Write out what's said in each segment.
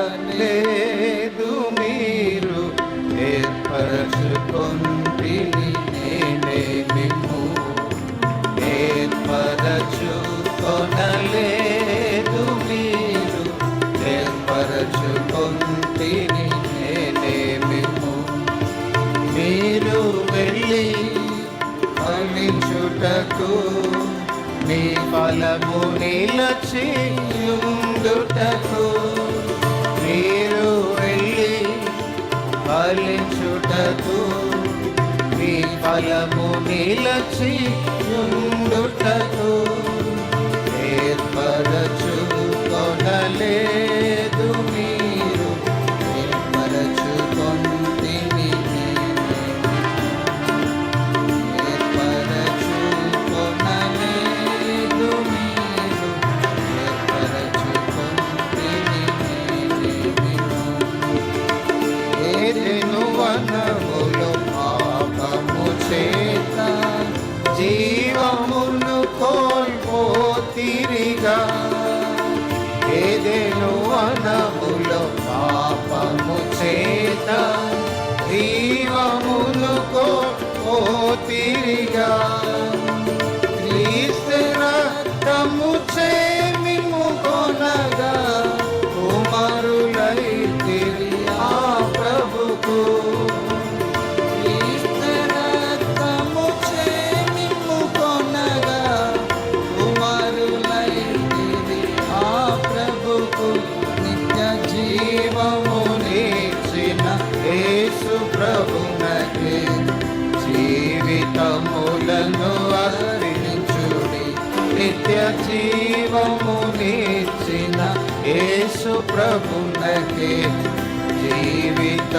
ఏర్పరచుకొనలేదు మీరు ఏర్పరచుకొంటిని నేనే మిమ్ము ఏర్పరచుకొనలేదు మీరు ఏర్పరచుకొంటిని నేనే మిమ్ము మీరు వెళ్ళి ఫలించుటకు నీ ఫలము నిలచియుండుటకు మీరు వెళ్ళి ఫలించుటకు నీ ఫలము నిలచియుండుటకు ఏర్పరచుకొనలేదు చేత జీవమును కోల్పోతిరిగా. ఏదేను అనములో పాపము చేత. జీవితములను అర్పించుడి నిత్య జీవము నీచిన యేసు ప్రభునకే. జీవిత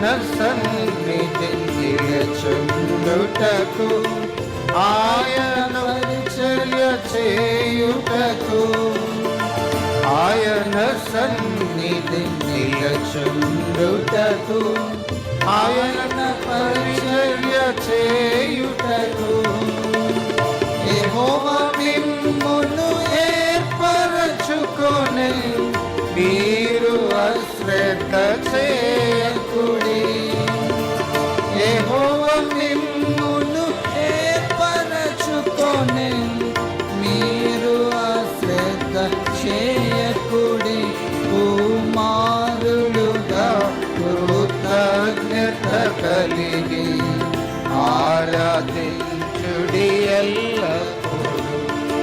ఆయన సన్నిధి నిలచుండుటకు ఆయన పరిచర్య చేయుటకు. ఆయన సన్నిధి నిలచుండుటకు ఆయన పరిచర్య చేయుటకు. మిమ్మును ఏర్పరచుకొని మీరు అశ్రద్ధ చేయకుడి కుమారులుగా కృతజ్ఞత కలిగి ఆరాధించుడి ఎల్లప్పుడు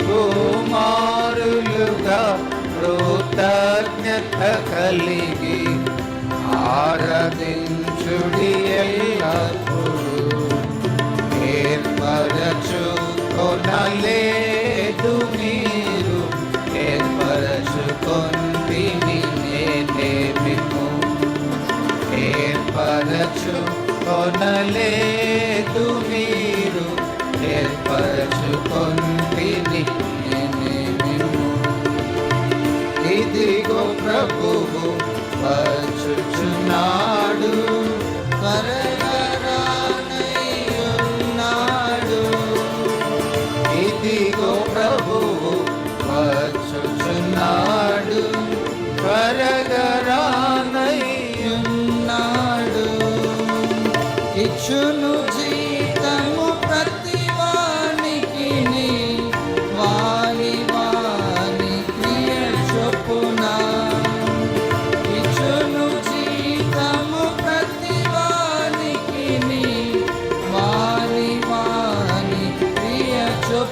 కుమారులుగా కృతజ్ఞత కలిగి ఆరాధించుడి ఎల్లప్పుడు కొనలేదు మీరు. ఏర్పరచుకొంటిని నేనే ఏర్పరచు కొనలేదు మీరు. ఏర్పరచుకొంటిని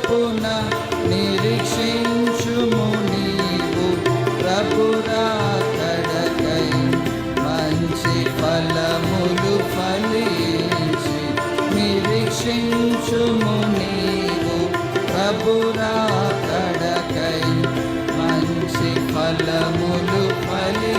చొప్పున నిరీక్షించుము నీవు. ప్రభురాకడకై మంచి ఫలములు ఫలించి నిరీక్షించుము నీవు. ప్రభురాకడకై మంచి ఫలములు ఫలి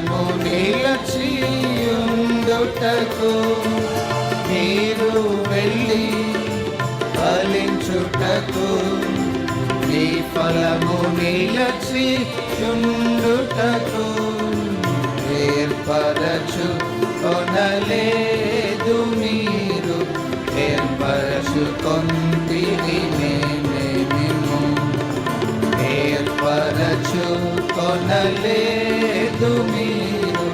నిలచియుండుటకు మీరు వెళ్ళి ఫలించుటకు నీ ఫలము నిలచి చుండుటకు ఏర్పరచు కొనలేదు మీరు ఏర్పరచు కొంతిని మేము ఏర్పరచు కొనలేదు ఎందు మీరు